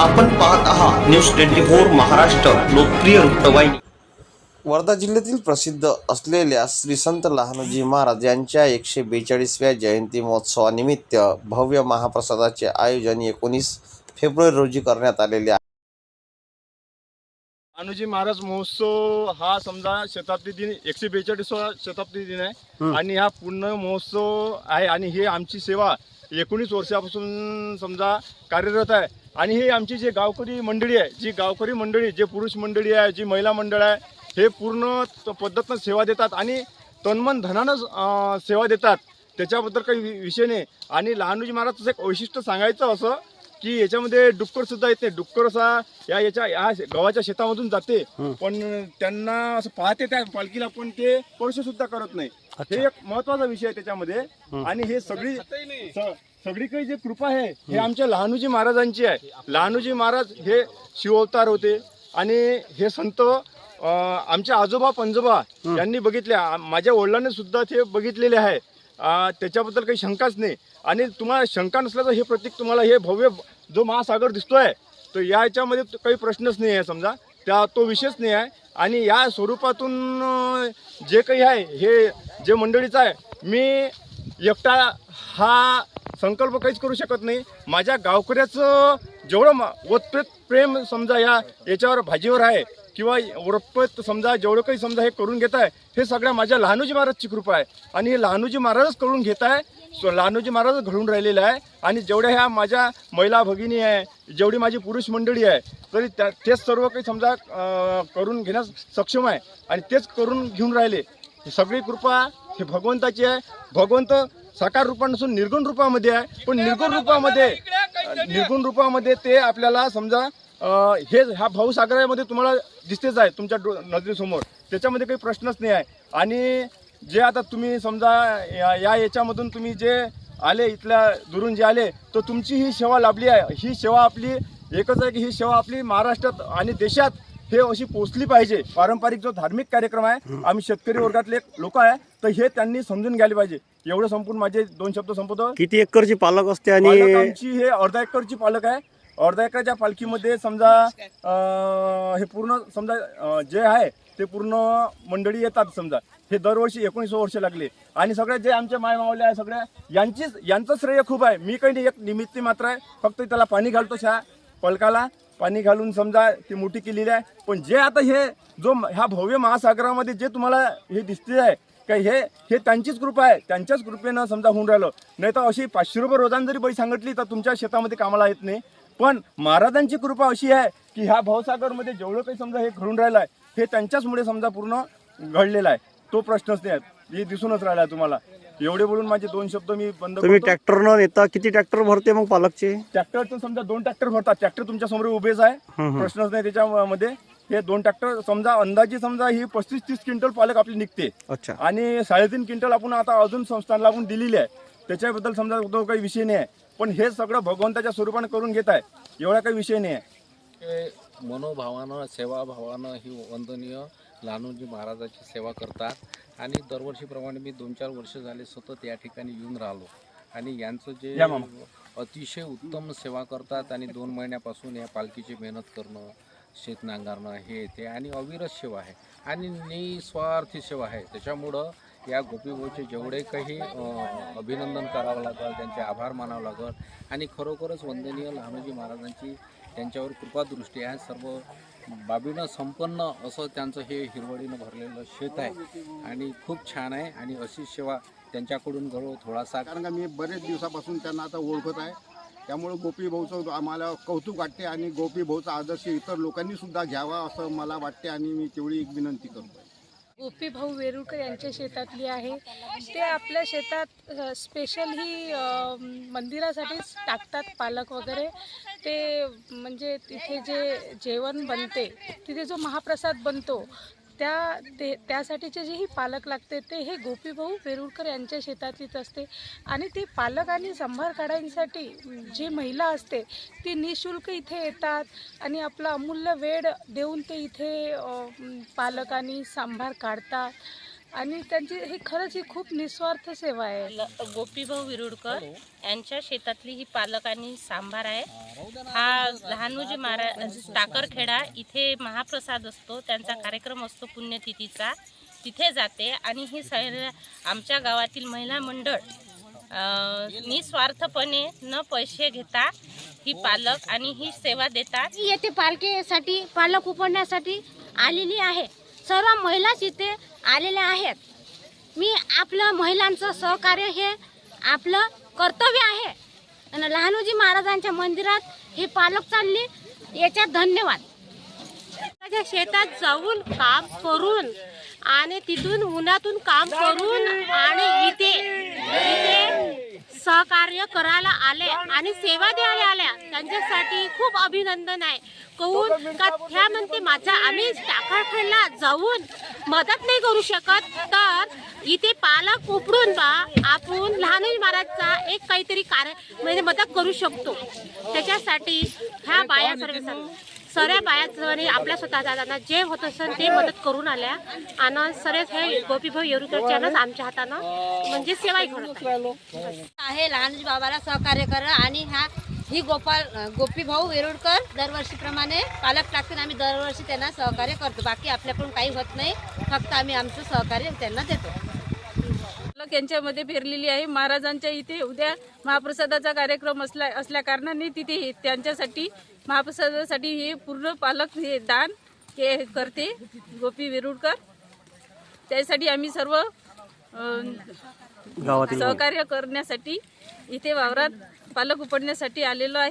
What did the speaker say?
आपण पाहत आहात न्यूज ट्वेंटी फोर महाराष्ट्र लोकप्रिय वृत्तवाहिनी. वर्धा जिल्ह्यातील प्रसिद्ध असलेल्या श्री संत लहानोजी महाराज यांच्या एकशे बेचाळीसव्या जयंती महोत्सवानिमित्त भव्य महाप्रसादाचे आयोजन एकोणीस फेब्रुवारी रोजी करण्यात आलेले आहे. अनुजी महाराज महोत्सव हा समजा शताब्दी दिन एकशे बेचाळीसवा शताब्दी दिन आहे. आणि हा पूर्ण महोत्सव आहे आणि हे आमची सेवा एकोणीस वर्षापासून समजा कार्यरत आहे. आणि हे आमची जे गावकरी मंडळी आहे जी गावकरी मंडळी जे पुरुष मंडळी आहे जी महिला मंडळ आहे हे पूर्ण त- पद्धतीनं सेवा देतात आणि तन्मन धनानं सेवा देतात. त्याच्याबद्दल काही विषय नाही. आणि लहानूजी महाराजचं एक वैशिष्ट्य सांगायचं असं की याच्यामध्ये डुक्कर सुद्धा येते डुक्कर असा या याच्या या गव्हाच्या शेतामधून जाते. पण त्यांना असं पाहते त्या पालखीला पण ते स्पर्श सुद्धा करत नाही. हे एक महत्त्वाचा विषय आहे त्याच्यामध्ये. आणि हे सगळी स- सगळी काही जे कृपा आहे हे आमच्या लहानूजी महाराजांची आहे. लहानूजी महाराज हे शिवअवतार होते. आणि हे संत आमचे आजोबा पंजोबा यांनी बघितले. आ- माझ्या वडिलांनी सुद्धा ते बघितलेले आहे. त्याच्याबद्दल काही शंकाच नाही. आणि तुम्हाला शंका नसल्याचं हे प्रतीक तुम्हाला हे भव्य जो महासागर दिसतोय तर याच्यामध्ये त- काही प्रश्नच नाही आहे समजा. त्या तो विषयच नाही आहे. आणि या स्वरूपातून जे काही आहे हे जे मंडळीचं आहे मी एकटा हा संकल्प काहीच करू शकत नाही. माझ्या गावकऱ्याचं जेवढं ओतप्रेत प्रेम समजा या याच्यावर भाजीवर आहे किंवा ओतप्रेत समजा जेवढं काही समजा हे करून घेत आहे हे सगळ्या माझ्या लहानूजी महाराजची कृपा आहे. आणि हे लहानूजी महाराजच करून घेत आहे स्व- लहानूजी महाराजच घडून राहिलेलं आहे. आणि जेवढ्या ह्या माझ्या महिला भगिनी आहे जेवढी माझी पुरुष मंडळी आहे तरी त्या तेच सर्व काही समजा करून घेण्यास सक्षम आहे. आणि तेच करून घेऊन राहिले. ही सगळी कृपा हे भगवंताची आहे. भगवंत साकार रूपा निर्गुण रूपामध्ये आहे. पण निर्गुण रूपामध्ये निर्गुण रूपामध्ये ते आपल्याला समजा हे ह्या भाऊसागरामध्ये तुम्हाला दिसतेच आहे तुमच्या डो- नजरेसमोर. त्याच्यामध्ये काही प्रश्नच नाही आहे. आणि जे आता तुम्ही समजा या या याच्यामधून तुम्ही जे आले इथल्या दुरून जे आले तर तुमची ही सेवा लाभली आहे. ही सेवा आपली एकच आहे की ही सेवा आपली महाराष्ट्रात आणि देशात हे अशी पोचली पाहिजे. पारंपरिक जो धार्मिक कार्यक्रम आहे आम्ही शेतकरी वर्गातले लोक आहे तर हे त्यांनी समजून घ्यायला पाहिजे. एवढं संपून माझे दोन शब्द संपवतो. किती एकरची पालक असते आणि आमची हे अर्धा एकरची पालक आहे. अर्धा एकरच्या पालखीमध्ये समजा अं, हे पूर्ण समजा जे आहे ते पूर्ण मंडळी येतात समजा. हे दरवर्षी एकोणीस वर्ष लागले. आणि सगळे जे आमचे माय मावले आहे सगळ्या यांचीच यांचं श्रेय खूप आहे. मी काही नाही एक निमित्त मात्र आहे. फक्त त्याला पाणी घालतो ह्या पलकाला. पाणी घालून समजा ती मोठी केलेली आहे. पण जे आता हे जो ह्या भव्य महासागरामध्ये जे तुम्हाला हे दिसते आहे का हे हे त्यांचीच कृपा आहे. त्यांच्याच कृपेनं समजा होऊन राहिलं. नाही तर अशी पाचशे रुपये रोजान जरी बाई सांगितली तर तुमच्या शेतामध्ये कामाला येत नाही. पण महाराजांची कृपा अशी आहे की ह्या भावसागरमध्ये जेवढं काही समजा हे घडून राहिलं आहे हे त्यांच्याचमुळे समजा पूर्ण घडलेलं आहे. तो प्रश्नच नाही आहे. हे दिसूनच राहिला आहे तुम्हाला. एवढे बोलून माझे दोन शब्द मी बंद तुम्ही करतो. ट्रॅक्टरनं नेता किती ट्रॅक्टर भरते मग पालकचे? ट्रॅक्टरचं समजा दोन ट्रॅक्टर भरतात. ट्रॅक्टर तुमच्यासमोर उभेच आहे. हम्म. प्रश्नच नाही त्याच्यामध्ये. हे दोन ट्रॅक्टर समजा अंदाजे समजा ही पस्तीस तीस क्विंटल पालक आपली निघते. अच्छा. आणि साडेतीन क्विंटल आपण आता अजून संस्थानला आपण दिलेली आहे. त्याच्याबद्दल समजा तो काही विषय नाही आहे. पण हे सगळं भगवंताच्या स्वरूपाने करून घेत आहे. एवढा काही विषय नाही आहे. मनोभावानं सेवाभावानं ही वंदनीय लहानोजी महाराजाची सेवा करतात. आणि दरवर्षीप्रमाणे मी दोन चार वर्ष झाले सतत या ठिकाणी येऊन राहिलो. आणि यांचं जे. अतिशय उत्तम सेवा करतात आणि दोन महिन्यापासून या पालखीची मेहनत करणं शेत नांगरणं हे ते आणि अविरत सेवा आहे. आणि निस्वार्थी सेवा आहे. त्याच्यामुळं या गोपीभाऊचे जेवढे काही अभिनंदन करावं लागल त्यांचे आभार मानावं लागल आणि खरोखरच वंदनीय लहानोजी महाराजांची त्यांच्यावर कृपादृष्टी आहे. सर्व बाबीनं संपन्न असं त्यांचं हे हिरवळीनं भरलेलं शेत आहे आणि खूप छान आहे आणि अशी सेवा त्यांच्याकडून घडो थोडासा. कारण का मी बरेच दिवसापासून त्यांना आता ओळखत आहे. त्यामुळे गोपी भाऊचं आम्हाला कौतुक वाटते आणि गोपी भाऊचा आदर्श इतर लोकांनीसुद्धा घ्यावा असं मला वाटते आणि मी तेवढी एक विनंती करतो गोपी भाऊ वेरुळकर यांच्या शेतातली आहे. ते आपल्या शेतात स्पेशल ही मंदिरासाठीच टाकतात पालक वगैरे. ते म्हणजे तिथे जे जेवण बनते तिथे जो महाप्रसाद बनतो त्या ते त्यासाठीचे जे ही पालक लागते ते हे गोपीभाऊ वेरुळकर यांच्या शेतातलीच असते. आणि ती पालक आणि सांभार काढायसाठी जी महिला असते ती निशुल्क इथे येतात आणि आपला अमूल्य वेळ देऊन ते इथे पालक आणि सांभार काढतात. आणि त्यांची ही खरंच ही खूप निस्वार्थ सेवा आहे. ल- गोपीभाऊ विरुडकर यांच्या शेतातली ही पालक आणि सांबार आहे. हा लहानूजी महाराज टाकरखेडा इथे महाप्रसाद असतो. त्यांचा कार्यक्रम असतो पुण्यतिथीचा. तिथे जाते आणि ही सैर आमच्या गावातील महिला मंडळ अं, निस्वार्थपणे न पैसे घेता ही पालक आणि ही सेवा देतात. येथे पालखीसाठी पालक उपडण्यासाठी आलेली आहे. सर्व महिलाच इथे आलेल्या आहेत मी आपलं महिलांचं सहकार्य हे आपलं कर्तव्य आहे. आणि लहानोजी महाराजांच्या मंदिरात हे पालक चालली याच्यात धन्यवाद. माझ्या शेतात जाऊन काम करून आणि तिथून उन्हातून काम करून आणि इथे इथे सहकार्य करायला आले आणि सेवा द्यायला आल्या. त्यांच्यासाठी खूप अभिनंदन आहे. कहून का त्या म्हणते माझा आम्ही टाकाखडला जाऊन मदत नाही करू शकत तर इथे पालक उपडून बा आपण लहानजी महाराजचा एक काहीतरी कार्य म्हणजे मदत करू शकतो. त्याच्यासाठी ह्या बाया सर्व सर्व बाया आपल्या स्वतःच्या त्यांना जे होत असेल ते मदत करून आल्या. आणि सरेच हे गोपीभाऊ येरुकरच्यानंच आमच्या हातानं म्हणजे सेवा आहे. लहानजी बाबाला सहकार्य करा आणि हा ही गोपाल गोपीभाऊ वेरुळकर दरवर्षीप्रमाणे पालक टाकून आम्ही दरवर्षी त्यांना सहकार्य करतो. बाकी आपल्याकडून काही होत नाही. फक्त आम्ही आमचं सहकार्य त्यांना देतो. पालक यांच्यामध्ये फिरलेली आहे. महाराजांच्या इथे उद्या महाप्रसादाचा कार्यक्रम असल्या असल्या कारणाने तिथे त्यांच्यासाठी महाप्रसादासाठी हे पूर्ण पालक हे दान हे करते. गोपी वेरुळकर त्यासाठी आम्ही सर्व सहकार्य करण्यासाठी इथे वावरात पालक उपडण्यासाठी आलेलो आहे.